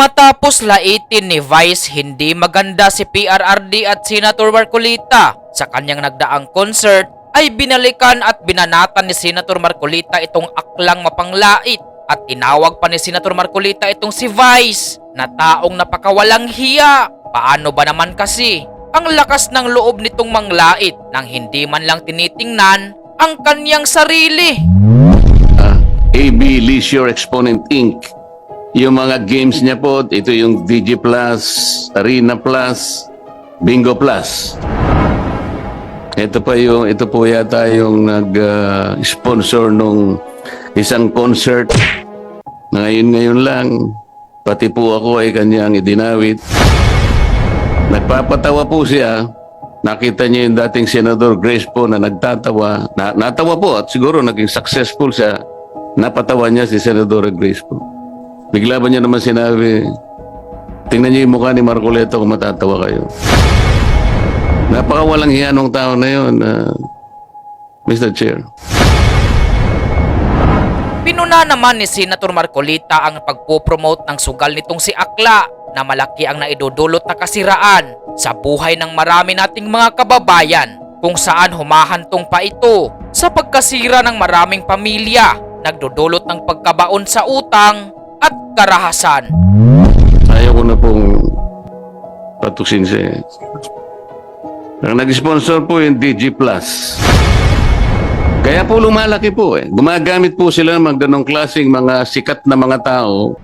Matapos laitin ni Vice hindi maganda si PRRD at Senator Marcolita sa kanyang nagdaang concert ay binalikan at binanatan ni Senator Marcolita itong aklang mapanglait at tinawag pa ni Senator Marcolita itong si Vice na taong napakawalang hiya. Paano ba naman kasi ang lakas ng loob nitong manglait nang hindi man lang tinitingnan ang kanyang sarili? Ah, AB Leisure Exponent Inc. Yung mga games niya po, ito yung DG Plus, Arena Plus, Bingo Plus. Ito pa yung ito po yata yung nag-sponsor nung isang concert. Ngayon ngayon lang, pati po ako ay kanyang idinawit. Nagpapatawa po siya. Nakita niya yung dating Senador Grace po na nagtatawa. Na, natawa po at siguro naging successful siya. Napatawa niya si Senador Grace po. Bigla ba niya naman sinabi, tingnan niyo yung mukha ni Marcoleto kung matatawa kayo. Napakawalang hiya nung tao na yun, ah, Mr. Chair. Pinuna naman ni Senator Marcolita ang pagpopromote ng sugal nitong si Akla na malaki ang naidudulot na kasiraan sa buhay ng marami nating mga kababayan kung saan humahantong pa ito sa pagkasira ng maraming pamilya, nagdudulot ng pagkabaon sa utang at karahasan. Ayaw ko na pong patuksin siya. Ang nag-sponsor po yung DG Plus. Kaya po lumalaki po eh. Gumagamit po sila ng mga ganong klaseng mga sikat na mga tao